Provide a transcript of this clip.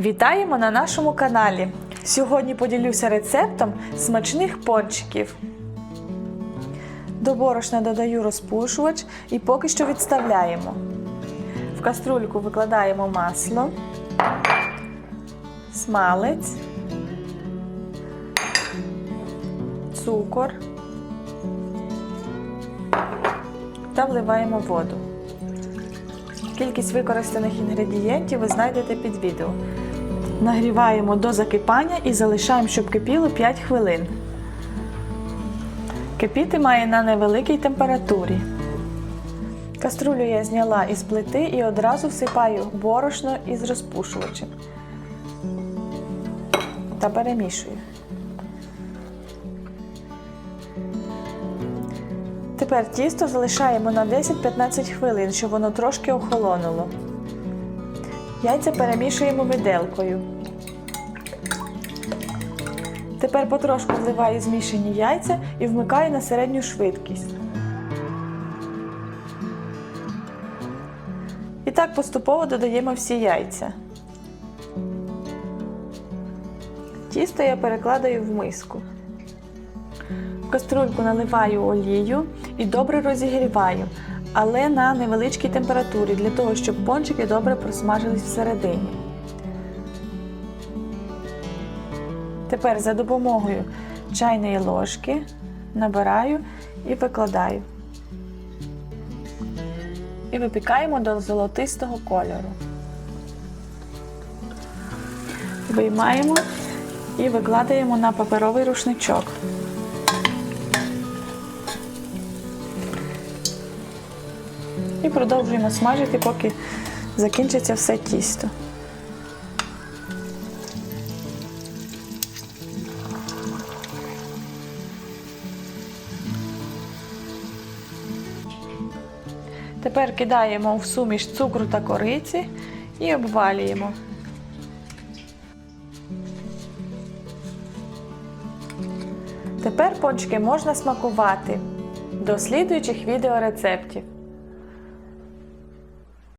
Вітаємо на нашому каналі! Сьогодні поділюся рецептом смачних пончиків. До борошна додаю розпушувач і поки що відставляємо. В каструльку викладаємо масло, смалець, цукор та вливаємо воду. Кількість використаних інгредієнтів ви знайдете під відео. Нагріваємо до закипання і залишаємо, щоб кипіло 5 хвилин. Кипіти має на невеликій температурі. Каструлю я зняла із плити і одразу всипаю борошно із розпушувачем та перемішую. Тепер тісто залишаємо на 10-15 хвилин, щоб воно трошки охолонуло. Яйця перемішуємо виделкою. Тепер потрошку вливаю змішані яйця і вмикаю на середню швидкість. І так поступово додаємо всі яйця. Тісто я перекладаю в миску. В каструльку наливаю олію і добре розігріваю, але на невеличкій температурі для того, щоб пончики добре просмажились всередині. Тепер за допомогою чайної ложки набираю і викладаю. І випікаємо до золотистого кольору. Виймаємо і викладаємо на паперовий рушничок. І продовжуємо смажити, поки закінчиться все тісто. Тепер кидаємо в суміш цукру та кориці і обвалюємо. Тепер пончики можна смакувати. До слідуючих відеорецептів.